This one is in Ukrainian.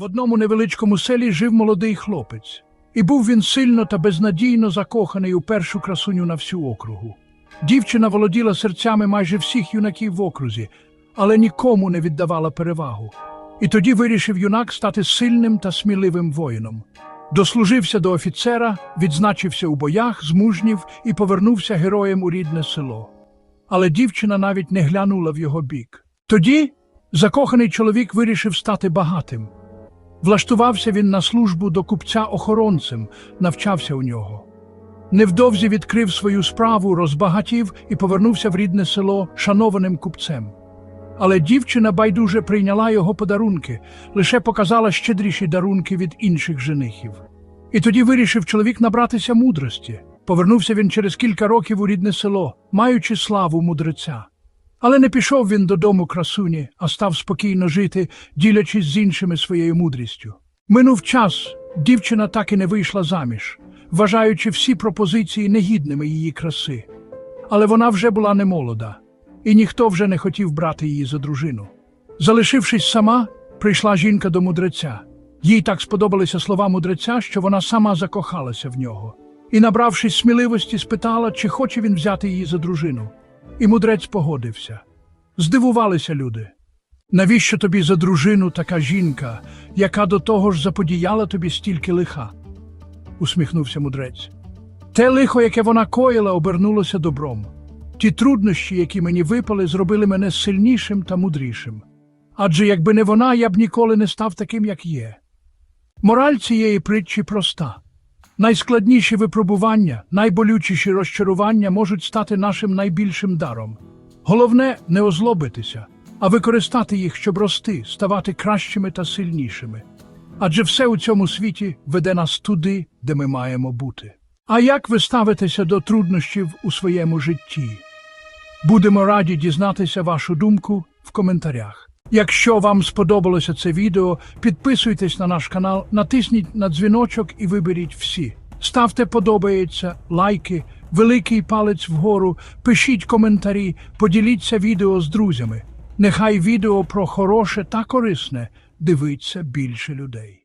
В одному невеличкому селі жив молодий хлопець, і був він сильно та безнадійно закоханий у першу красуню на всю округу. Дівчина володіла серцями майже всіх юнаків в окрузі, але нікому не віддавала перевагу. І тоді вирішив юнак стати сильним та сміливим воїном. Дослужився до офіцера, відзначився у боях, змужнів і повернувся героєм у рідне село. Але дівчина навіть не глянула в його бік. Тоді закоханий чоловік вирішив стати багатим. Влаштувався він на службу до купця охоронцем, навчався у нього. Невдовзі відкрив свою справу, розбагатів і повернувся в рідне село шанованим купцем. Але дівчина байдуже прийняла його подарунки, лише показала щедріші дарунки від інших женихів. І тоді вирішив чоловік набратися мудрості. Повернувся він через кілька років у рідне село, маючи славу мудреця. Але не пішов він додому красуні, а став спокійно жити, ділячись з іншими своєю мудрістю. Минув час, дівчина так і не вийшла заміж, вважаючи всі пропозиції негідними її краси. Але вона вже була немолода, і ніхто вже не хотів брати її за дружину. Залишившись сама, прийшла жінка до мудреця. Їй так сподобалися слова мудреця, що вона сама закохалася в нього. І, набравшись сміливості, спитала, чи хоче він взяти її за дружину. І мудрець погодився. Здивувалися люди. Навіщо тобі за дружину така жінка, яка до того ж заподіяла тобі стільки лиха? усміхнувся мудрець. Те лихо, яке вона коїла, обернулося добром. Ті труднощі, які мені випали, зробили мене сильнішим та мудрішим. Адже якби не вона, я б ніколи не став таким, як є. Мораль цієї притчі проста. Найскладніші випробування, найболючіші розчарування можуть стати нашим найбільшим даром. Головне не озлобитися, а використати їх, щоб рости, ставати кращими та сильнішими. Адже все у цьому світі веде нас туди, де ми маємо бути. А як ви ставитеся до труднощів у своєму житті? Будемо раді дізнатися вашу думку в коментарях. Якщо вам сподобалося це відео, підписуйтесь на наш канал, натисніть на дзвіночок і виберіть всі. Ставте подобається, лайки, великий палець вгору, пишіть коментарі, поділіться відео з друзями. Нехай відео про хороше та корисне дивиться більше людей.